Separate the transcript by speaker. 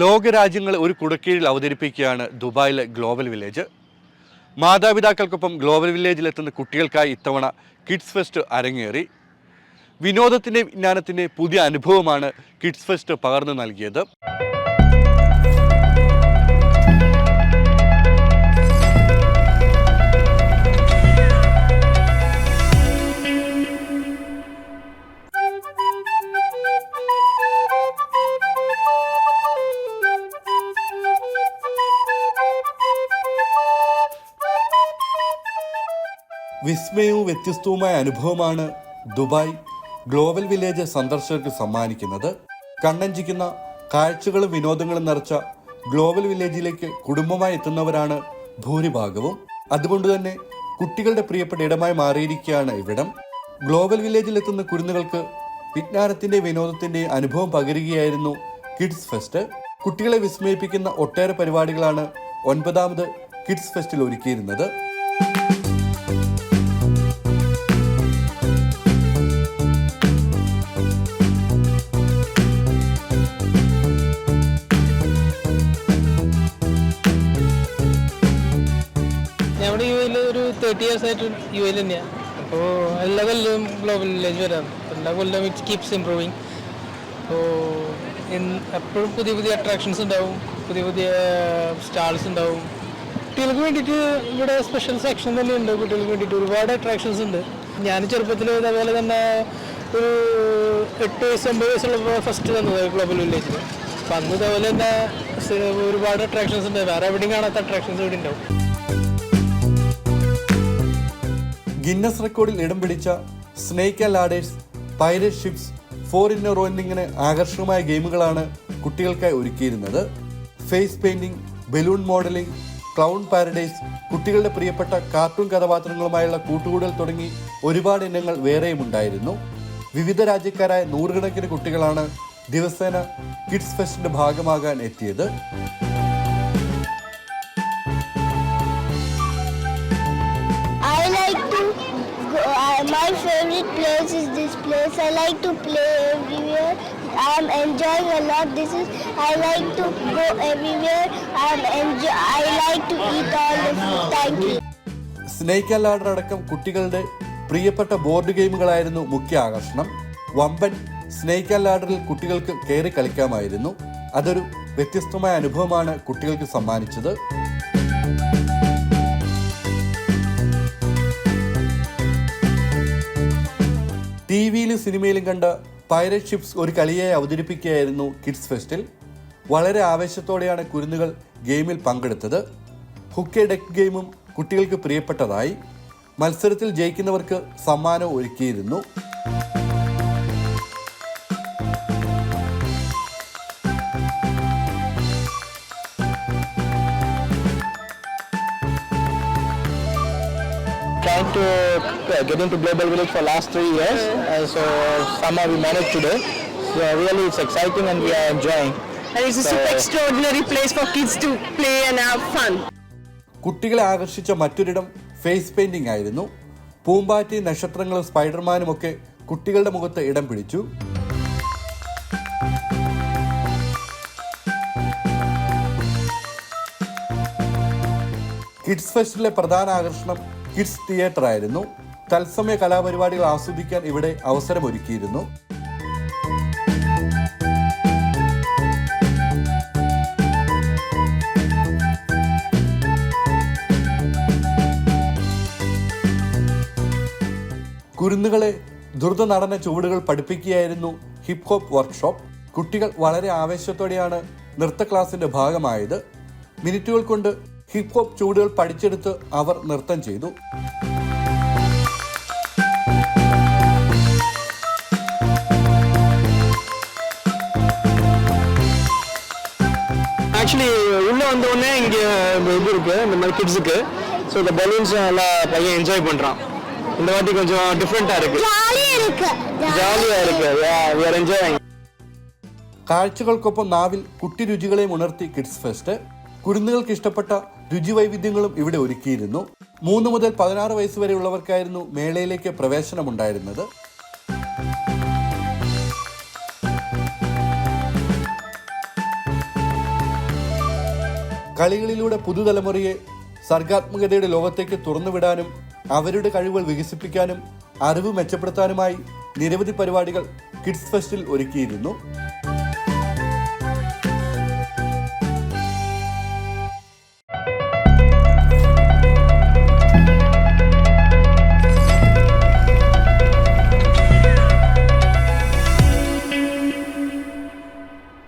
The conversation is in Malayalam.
Speaker 1: ലോകരാജ്യങ്ങൾ ഒരു കുടക്കീഴിൽ അവതരിപ്പിക്കുകയാണ് ദുബായിലെ ഗ്ലോബൽ വില്ലേജ്. മാതാപിതാക്കൾക്കൊപ്പം ഗ്ലോബൽ വില്ലേജിലെത്തുന്ന കുട്ടികൾക്കായി ഇത്തവണ കിഡ്സ് ഫെസ്റ്റ് അരങ്ങേറി. വിനോദത്തിന്റെ വിജ്ഞാനത്തിന്റെ പുതിയ അനുഭവമാണ് കിഡ്സ് ഫെസ്റ്റ് പകർന്നു നൽകിയത്. വിസ്മയവും വ്യത്യസ്തവുമായ അനുഭവമാണ് ദുബായ് ഗ്ലോബൽ വില്ലേജ് സന്ദർശകർക്ക് സമ്മാനിക്കുന്നത്. കണ്ണഞ്ചിക്കുന്ന കാഴ്ചകളും വിനോദങ്ങളും നിറച്ച ഗ്ലോബൽ വില്ലേജിലേക്ക് കുടുംബമായി എത്തുന്നവരാണ് ഭൂരിഭാഗവും. അതുകൊണ്ട് തന്നെ കുട്ടികളുടെ പ്രിയപ്പെട്ട ഇടമായി മാറിയിരിക്കുകയാണ് ഇവിടം. ഗ്ലോബൽ വില്ലേജിൽ എത്തുന്ന കുരുന്നുകൾക്ക് വിജ്ഞാനത്തിന്റെ വിനോദത്തിന്റെ അനുഭവം പകരുകയായിരുന്നു കിഡ്സ് ഫെസ്റ്റ്. കുട്ടികളെ വിസ്മയിപ്പിക്കുന്ന ഒട്ടേറെ പരിപാടികളാണ് ഒൻപതാമത് കിഡ്സ് ഫെസ്റ്റിൽ ഒരുക്കിയിരുന്നത്.
Speaker 2: തേർട്ടി ഇയേഴ്സ് ആയിട്ട് യു എയിൽ തന്നെയാണ് അപ്പോൾ എല്ലാ കൊല്ലവും ഗ്ലോബൽ വില്ലേജ് വരാറ്. എല്ലാ കൊല്ലവും ഇറ്റ് കീപ്സ് ഇംപ്രൂവിങ് അപ്പോൾ എപ്പോഴും പുതിയ പുതിയ അട്രാക്ഷൻസ് ഉണ്ടാവും. പുതിയ പുതിയ സ്റ്റാൾസ് ഉണ്ടാവും. കുട്ടികൾക്ക് വേണ്ടിയിട്ട് ഇവിടെ സ്പെഷ്യൽ സെക്ഷൻ തന്നെ ഉണ്ട്. കുട്ടികൾക്ക് വേണ്ടിയിട്ട് ഒരുപാട് അട്രാക്ഷൻസ് ഉണ്ട്. ഞാൻ ചെറുപ്പത്തിൽ ഇതേപോലെ തന്നെ ഒരു എട്ട് വയസ്സ് ഒമ്പത് വയസ്സുള്ളപ്പോൾ ഫസ്റ്റ് വന്നത് ഗ്ലോബൽ വില്ലേജിൽ അപ്പം അന്ന് ഇതേപോലെ തന്നെ ഒരുപാട് അട്രാക്ഷൻസ് ഉണ്ട്. വേറെ എവിടെയും കാണാത്ത അട്രാക്ഷൻസ് ഇവിടെ ഉണ്ടാവും.
Speaker 1: ഗിന്നസ് റെക്കോർഡിൽ ഇടം പിടിച്ച snake ladders pirate ships four in row എന്നിങ്ങനെ ആകർഷകമായ ഗെയിമുകളാണ് കുട്ടികൾക്കായി ഒരുക്കിയിരുന്നത്. Face painting balloon modelling clown paradise കുട്ടികളുടെ പ്രിയപ്പെട്ട കാർട്ടൂൺ കഥാപാത്രങ്ങളുമായുള്ള കൂട്ടുകൂടൽ തുടങ്ങി ഒരുപാട് ഇനങ്ങൾ വേറെയും ഉണ്ടായിരുന്നു. വിവിധ രാജ്യക്കാരായ നൂറുകണക്കിന് കുട്ടികളാണ് ദിവസേന കിഡ്സ് ഫെസ്റ്റിന്റെ ഭാഗമാകാൻ എത്തിയത്.
Speaker 3: Favorite place is this place. I like to play everywhere. I am enjoying a lot. This is I like to go everywhere. I'm enjoy. I like to eat all the food. Thank you.
Speaker 1: Snake അല്ലാഡർ ladder അടക്കം കുട്ടികളുടെ പ്രിയപ്പെട്ട ബോർഡ് ഗെയിമുകളായിരുന്നു മുഖ്യ ആകർഷണം വമ്പൻ സ്നേക്ക് അല്ലാഡറിൽ ലാഡറിൽ കുട്ടികൾക്ക് കയറി കളിക്കാമായിരുന്നു അതൊരു വ്യത്യസ്തമായ അനുഭവമാണ് കുട്ടികൾക്ക് സമ്മാനിച്ചത് ടി സിനിമയിലും കണ്ട പൈറേറ്റ് ഷിപ്സ് ഒരു കളിയായി അവതരിപ്പിക്കുകയായിരുന്നു കിഡ്സ് ഫെസ്റ്റിൽ വളരെ ആവേശത്തോടെയാണ് കുരുന്നുകൾ ഗെയിമിൽ പങ്കെടുത്തത്. ഹുക്കെ ഡെക്ക് ഗെയിമും കുട്ടികൾക്ക് പ്രിയപ്പെട്ടതായി. മത്സരത്തിൽ ജയിക്കുന്നവർക്ക് സമ്മാനം ഒരുക്കിയിരുന്നു.
Speaker 2: Trying to uh, get into Global Village for last three years. Uh, so somehow we managed today. So really it's exciting and we are enjoying.
Speaker 4: And it's a super extraordinary place for kids to play and have fun.
Speaker 1: കുട്ടികളെ ആകർഷിച്ച മറ്റൊരിടം ഫേസ് പെയിന്റിംഗ് ആയിരുന്നു പൂമ്പാറ്റി നക്ഷത്രങ്ങളും സ്പൈഡർമാനും ഒക്കെ കുട്ടികളുടെ മുഖത്ത് ഇടം പിടിച്ചു കിഡ്സ് ഫെസ്റ്റിലെ പ്രധാന ആകർഷണം കിഡ്സ് തിയേറ്റർ ആയിരുന്നു. തത്സമയ കലാപരിപാടികൾ ആസ്വദിക്കാൻ ഇവിടെ അവസരമൊരുക്കിയിരുന്നു. കുരുന്നുകളെ ദ്രുത നടന ചുവടുകൾ പഠിപ്പിക്കുകയായിരുന്നു ഹിപ് ഹോപ്പ് വർക്ക്ഷോപ്പ്. കുട്ടികൾ വളരെ ആവേശത്തോടെയാണ് നൃത്ത ക്ലാസിന്റെ ഭാഗമായത്. മിനിറ്റുകൾ കൊണ്ട് ഹിപ്പ് ഹോപ്പ് ചുവടുകൾ പഠിച്ചെടുത്ത് അവർ നൃത്തം ചെയ്തു
Speaker 2: ஆக்சுவலி உள்ள வந்த உடனே இங்க இது இருக்கு இந்த மாதிரி கிட்ஸுக்கு ஸோ இந்த பலூன்ஸ் நல்லா பையன் என்ஜாய் பண்றான் இந்த வாட்டி கொஞ்சம் டிஃப்ரெண்டா இருக்கு ஜாலியா இருக்கு வி ஆர் என்ஜாயிங்
Speaker 1: കാഴ്ചകൾക്കൊപ്പം നാവിൽ കുട്ടി രുചികളെയും ഉണർത്തി കിഡ്സ് ഫെസ്റ്റ് കുരുന്നുകൾക്ക് ഇഷ്ടപ്പെട്ട രുചി വൈവിധ്യങ്ങളും ഇവിടെ ഒരുക്കിയിരുന്നു. മൂന്ന് മുതൽ പതിനാറ് വയസ്സ് വരെയുള്ളവർക്കായിരുന്നു മേളയിലേക്ക് പ്രവേശനമുണ്ടായിരുന്നത്. കളികളിലൂടെ പുതുതലമുറയെ സർഗാത്മകതയുടെ ലോകത്തേക്ക് തുറന്നുവിടാനും അവരുടെ കഴിവുകൾ വികസിപ്പിക്കാനും അറിവ് മെച്ചപ്പെടുത്താനുമായി നിരവധി പരിപാടികൾ കിഡ്സ് ഫെസ്റ്റിൽ ഒരുക്കിയിരുന്നു.